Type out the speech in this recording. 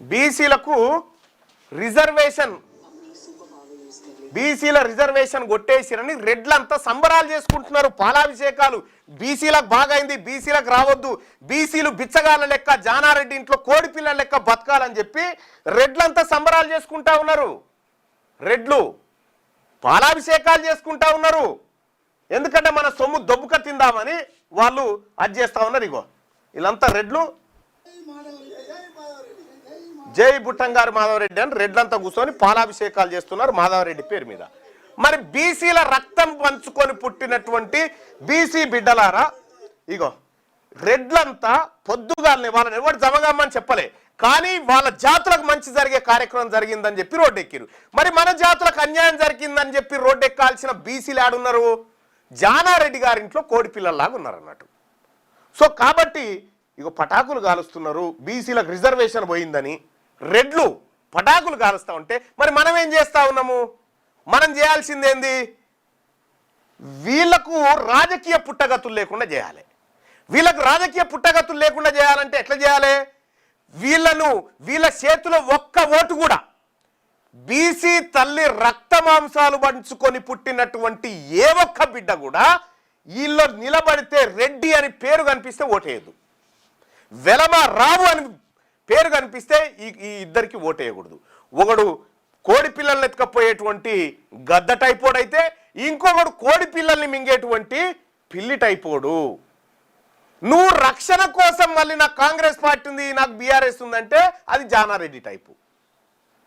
బీసీలకు రిజర్వేషన్. బీసీల రిజర్వేషన్ కొట్టేసిరని రెడ్లంతా సంబరాలు చేసుకుంటున్నారు పాలాభిషేకాలు. బీసీలకు బాగైంది బీసీలకు రావద్దు. బీసీలు బిచ్చగాళ్ళ లెక్క జానారెడ్డి ఇంట్లో కోడిపిల్ల లెక్క బతకాలని చెప్పి రెడ్లంతా సంబరాలు చేసుకుంటా ఉన్నారు. రెడ్లు పాలాభిషేకాలు చేసుకుంటా ఉన్నారు. ఎందుకంటే మన సొమ్ము దొబ్బుక తిందామని వాళ్ళు అది చేస్తా ఉన్నారు ఇగో. వీళ్ళంతా రెడ్లు. జై బుట్టంగారు మాధవరెడ్డి అని రెడ్లంతా కూర్చొని పాలాభిషేకాలు చేస్తున్నారు మాధవరెడ్డి పేరు మీద. మరి బీసీల రక్తం పంచుకొని పుట్టినటువంటి బీసీ బిడ్డలారా ఇగో రెడ్లంతా పొద్దుగాలని వాళ్ళని ఎవరు జమగమ్మని చెప్పలే కానీ వాళ్ళ జాతులకు మంచి జరిగే కార్యక్రమం జరిగిందని చెప్పి రోడ్డెక్కిరు మరి మన జాతులకు అన్యాయం జరిగిందని చెప్పి రోడ్డెక్కాల్సిన బీసీలు ఆడున్నారు జానారెడ్డి గారింట్లో కోడి పిల్లల్లాగా ఉన్నారు అన్నట్టు సో కాబట్టి ఇక పటాకులు కాలుస్తున్నారు బీసీలకు రిజర్వేషన్ పోయిందని రెడ్లు పటాకులు కాలుస్తూ ఉంటే మరి మనం ఏం చేస్తా ఉన్నాము? మనం చేయాల్సిందేంది? వీళ్ళకు రాజకీయ పుట్టగతులు లేకుండా చేయాలి. వీళ్ళకు రాజకీయ పుట్టగతులు లేకుండా చేయాలంటే ఎట్లా చేయాలి? వీళ్ళను వీళ్ళ చేతిలో ఒక్క ఓటు కూడా బీసీ తల్లి రక్త మాంసాలు పంచుకొని పుట్టినటువంటి ఏ ఒక్క బిడ్డ కూడా వీళ్ళు నిలబడితే రెడ్డి అని పేరు కనిపిస్తే ఓటేయదు వెలమ రావు అని పేరు కనిపిస్తే ఈ ఈ ఇద్దరికి ఓటేయకూడదు. ఒకడు కోడి పిల్లల్ని ఎత్తుకపోయేటువంటి గద్ద టైపోడ్ అయితే ఇంకొకడు కోడి పిల్లల్ని మింగేటువంటి పిల్లి టైపోడు నువ్వు రక్షణ కోసం మళ్ళీ నాకు కాంగ్రెస్ పార్టీ ఉంది నాకు బీఆర్ఎస్ ఉందంటే అది జానారెడ్డి టైపు